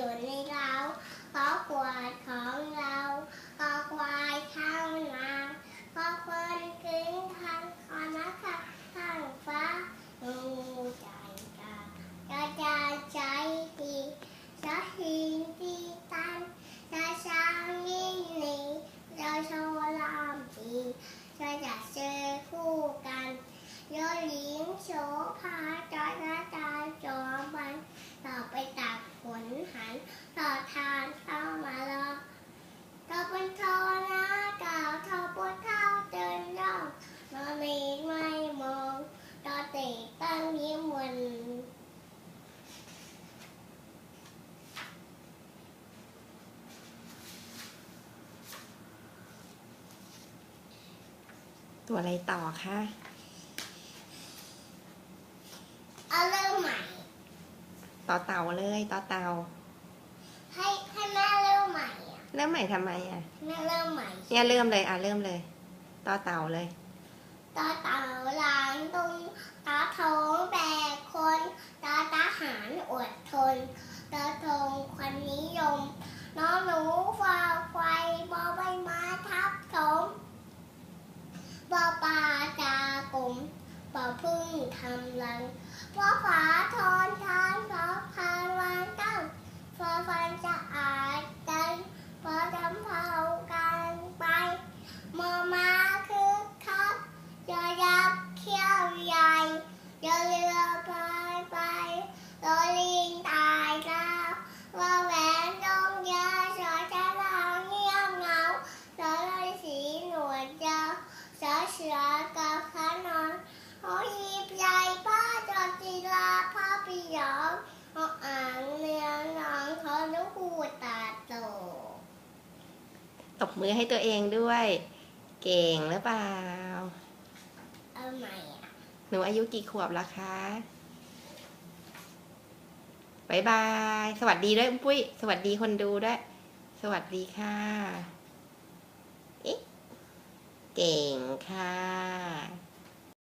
อยู่ในเราขอขวดของเราขอควายเข้างนาขอคนกึ้งทางขอนักข้างฟ้างูใจกาจะจะใจดีจะหินดีตันจะช้างยิ่งหนีจะโชว์ลามดีจะจะเจอคู่กันโยลิงโฉพาจอยหน้าตาจอมันต่อไปตักฝ นหันต่อทานเข้ามารอต่อเป็นทอนะกล่าวทอปวดเท้าเดินย่องนอนนีไม่มองต่อเตะตั้งยิ้มวันตัวอะไรต่อคะ เอาเริ่มใหม่ ต่อเต่าเลยต่อเต่าให้ให้แม่เริ่มใหม่อะเริ่มใหม่ทำไมอะแม่เริ่มใหม่เนี่ยเริ่มเลยอะเริ่มเลยต่อเต่าเลย ตาเต่าหลางตุงตาท้องแบกคนตาทหารอดทนตาทงควันนิยม น้องหนูฝ่าไฟบอใบไม้ทับถมบอปลาจากลม บอพึ่งทำรังบอฝาทอนทานบอพานวางตั้งฟอฟันจะอาดกันฟอจำเผากันไปมอมาคือครับยอยักษ์เขี้ยวใหญ่ยอเรือพายไปโรอลิงตายแล้วว่าแหวนดงยาสอจะลาเงียบเงาสอเลยสีหนวดยาสอเสือกัน หอหีบใหญ่ผ้าจอจีลาผ้าปียองหออ่างเนื้อน้องเขาลูกหูตาโตตบมือให้ตัวเองด้วย เก่งหรือเปล่า เอาใหม่อะ หนูอายุกี่ขวบแล้วคะบายบาย สวัสดีด้วยปุ้ย สวัสดีคนดูด้วย สวัสดีค่ะเอ๊ะเก่งค่ะ